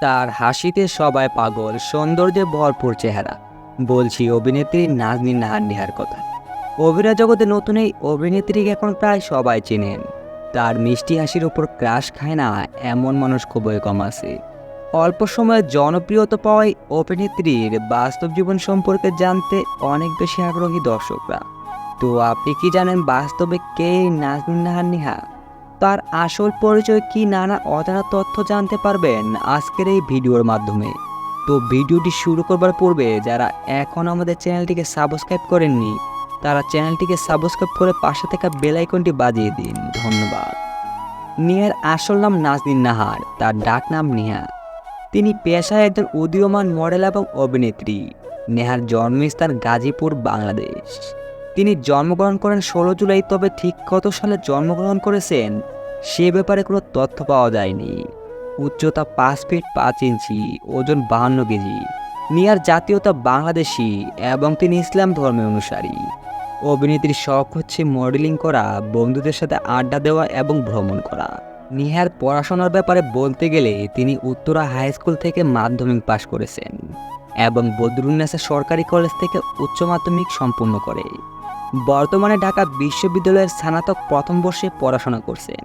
তার হাসিতে সবাই পাগল, সৌন্দর্যে ভরপুর চেহারা। বলছি, অভিনেত্রী নাজনী নাহার নেহার কথা। অভিনয় জগতে নতুন এই অভিনেত্রীকে এখন প্রায় সবাই চেনেন। তার মিষ্টি হাসির উপর ক্রাশ খায় না এমন মানুষ খুবই কম আছে। অল্প সময়ে জনপ্রিয়তা পাওয়ায় অভিনেত্রীর বাস্তব জীবন সম্পর্কে জানতে অনেক বেশি আগ্রহী দর্শকরা। তো আপনি কি জানেন বাস্তবে কে নাজনীন নাহার? নেহা তার আসল পরিচয় কি নানা অজানা তথ্য জানতে পারবেন আজকের এই ভিডিওর মাধ্যমে। তো ভিডিওটি শুরু করবার পূর্বে যারা এখন আমাদের চ্যানেলটিকে সাবস্ক্রাইব করেননি, তারা চ্যানেলটিকে সাবস্ক্রাইব করে পাশে থাকা বেল আইকনটি বাজিয়ে দিন। ধন্যবাদ। নিহার আসল নাম নাজনীন নাহার, তার ডাক নাম নেহা। তিনি পেশায় একজন উদীয়মান মডেল এবং অভিনেত্রী। নেহার জন্মস্থান গাজীপুর, বাংলাদেশ। তিনি জন্মগ্রহণ করেন ষোলো জুলাই, তবে ঠিক কত সালে জন্মগ্রহণ করেছেন সে ব্যাপারে কোনো তথ্য পাওয়া যায়নি। উচ্চতা পাঁচ ফিট পাঁচ ইঞ্চি, ওজন বাহান্ন কেজি। নিয়ার জাতীয়তা বাংলাদেশি এবং তিনি ইসলাম ধর্মের অনুসারী। অভিনেত্রীর শখ হচ্ছে মডেলিং করা, বন্ধুদের সাথে আড্ডা দেওয়া এবং ভ্রমণ করা। নিহার পড়াশোনার ব্যাপারে বলতে গেলে তিনি উত্তরা হাই স্কুল থেকে মাধ্যমিক পাশ করেছেন এবং বদরুন্নাসা সরকারি কলেজ থেকে উচ্চ মাধ্যমিক সম্পূর্ণ করে। বর্তমানে ঢাকা বিশ্ববিদ্যালয়ের স্নাতক প্রথম বর্ষে পড়াশোনা করছেন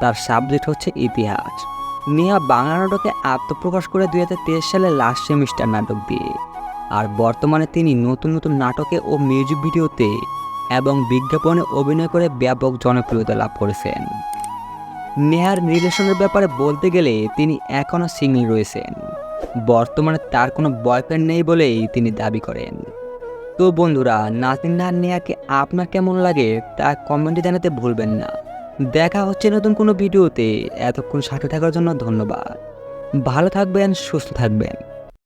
তার সাবজেক্ট হচ্ছে ইতিহাস। নেহা বাংলা নাটকে আত্মপ্রকাশ করে দুই হাজার তেইশ সালে লাস্ট সেমিস্টার নাটক দিয়ে। আর বর্তমানে তিনি নতুন নতুন নাটকে ও মিউজিক ভিডিওতে এবং বিজ্ঞাপনে অভিনয় করে ব্যাপক জনপ্রিয়তা লাভ করেছেন। নেহার রিলেশনের ব্যাপারে বলতে গেলে তিনি এখনও সিঙ্গেল রয়েছেন। বর্তমানে তার কোনো বয়ফ্রেন্ড নেই বলেই তিনি দাবি করেন। তো বন্ধুরা নাসিন নেয়াকে আপনার কেমন লাগে তা কমেন্টে জানাতে ভুলবেন না। দেখা হচ্ছে নতুন কোনো ভিডিওতে। এতক্ষণ সাথে থাকার জন্য ধন্যবাদ। ভালো থাকবেন, সুস্থ থাকবেন।